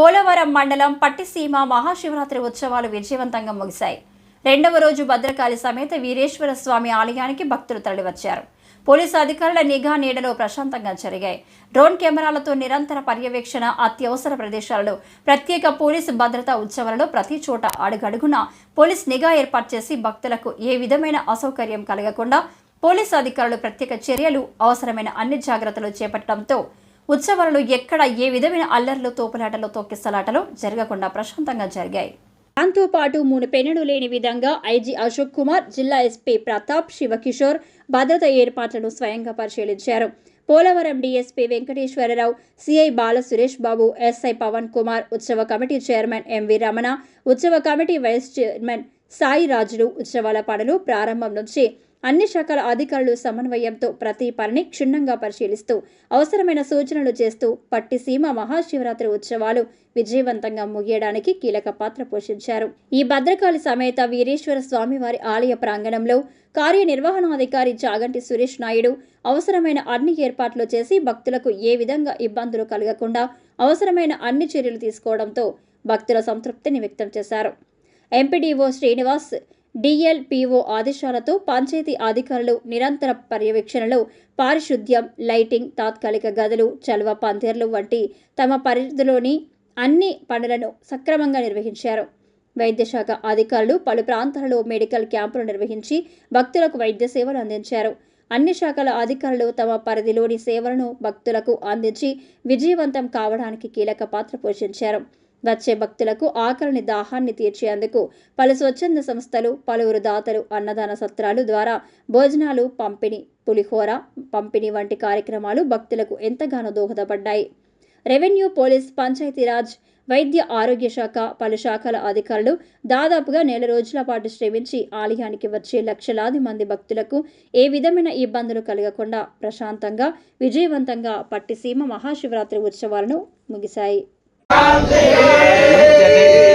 పోలవరం మండలం పట్టిసీమ మహాశివరాత్రి ఉత్సవాలు విజయవంతంగా ముగిశాయి. రెండవ రోజు భద్రకాళి సమేత వీరేశ్వర స్వామి ఆలయానికి భక్తులు తరలివచ్చారు. పోలీసు అధికారుల నిఘా నీడలో ప్రశాంతంగా జరిగాయి. డ్రోన్ కెమెరాలతో నిరంతర పర్యవేక్షణ అత్యవసర ప్రదేశాలలో ప్రత్యేక పోలీసు భద్రతా ఉత్సవాలలో ప్రతి చోట అడుగడుగున పోలీస్ నిఘా ఏర్పాటు చేసి భక్తులకు ఏ విధమైన అసౌకర్యం కలగకుండా పోలీసు అధికారులు ప్రత్యేక చర్యలు అవసరమైన అన్ని జాగ్రత్తలు చేపట్టడంతో ఉత్సవాలలో ఎక్కడ ఏ విధమైన అల్లర్లు తోపులాటలు తొక్కిసలాటలు జరగకుండా ప్రశాంతంగా జరిగాయి. దాంతో పాటు మూడు పెనుడు లేని విధంగా ఐజీ అశోక్ కుమార్ జిల్లా ఎస్పీ ప్రతాప్ శివకిషోర్ భద్రత ఏర్పాట్లను స్వయంగా పరిశీలించారు. Polavaram DSP Venkateswara Rao CI Bala Suresh Babu SI Pavan Kumar ఉత్సవ కమిటీ చైర్మన్ ఎంవి రమణ ఉత్సవ కమిటీ వైస్ చైర్మన్ సాయి రాజులు ఉత్సవాల పనులు ప్రారంభం నుంచి అన్ని శాఖల అధికారులు సమన్వయంతో ప్రతి పనిని క్షుణ్ణంగా పరిశీలిస్తూ అవసరమైన సూచనలు చేస్తూ పట్టిసీమ మహాశివరాత్రి ఉత్సవాలు విజయవంతంగా ముగియడానికి కీలక పాత్ర పోషించారు. ఈ భద్రకాళి సమేత వీరేశ్వర స్వామివారి ఆలయ ప్రాంగణంలో కార్యనిర్వహణాధికారి చాగంటి సురేష్ నాయుడు అవసరమైన అన్ని ఏర్పాట్లు చేసి భక్తులకు ఏ విధంగా ఇబ్బందులు కలగకుండా అవసరమైన అన్ని చర్యలు తీసుకోవడంతో భక్తుల సంతృప్తిని వ్యక్తం చేశారు. ఎంపీడీఓ శ్రీనివాస్ డిఎల్పిఓ ఆదేశాలతో పంచాయతీ అధికారులు నిరంతర పర్యవేక్షణలో పారిశుద్ధ్యం లైటింగ్ తాత్కాలిక గదులు చలువ పందిర్లు వంటి తమ పరిధిలోని అన్ని పనులను సక్రమంగా నిర్వహించారు. వైద్యశాఖ అధికారులు పలు ప్రాంతాలలో మెడికల్ క్యాంపులు నిర్వహించి భక్తులకు వైద్య సేవలు అందించారు. అన్ని శాఖల అధికారులు తమ పరిధిలోని సేవలను భక్తులకు అందించి విజయవంతం కావడానికి కీలక పాత్ర పోషించారు. వచ్చే భక్తులకు ఆకలిని దాహాన్ని తీర్చేందుకు పలు స్వచ్ఛంద సంస్థలు పలువురు దాతలు అన్నదాన సత్రాలు ద్వారా భోజనాలు పంపిణీ పులిహోర పంపిణీ వంటి కార్యక్రమాలు భక్తులకు ఎంతగానో దోహదపడ్డాయి. రెవెన్యూ పోలీస్ పంచాయతీరాజ్ వైద్య ఆరోగ్య శాఖ పలు శాఖల అధికారులు దాదాపుగా నెల రోజుల పాటు శ్రమించి ఆలయానికి వచ్చే లక్షలాది మంది భక్తులకు ఏ విధమైన ఇబ్బందులు కలగకుండా ప్రశాంతంగా విజయవంతంగా పట్టిసీమ మహాశివరాత్రి ఉత్సవాలను ముగిశాయి. i'm Hallelujah.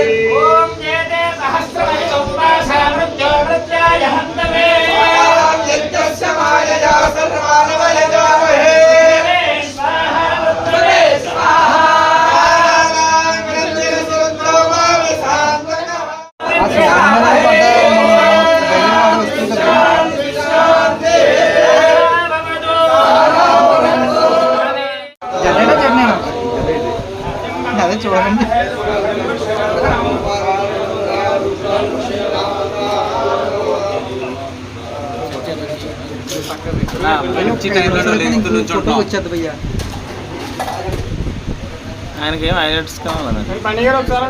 అదే చూడండి. వచ్చేది భయ్యా. ఆయనకి ఏం హైలైట్స్ కావాలన్నా పండుగ ఒకసారి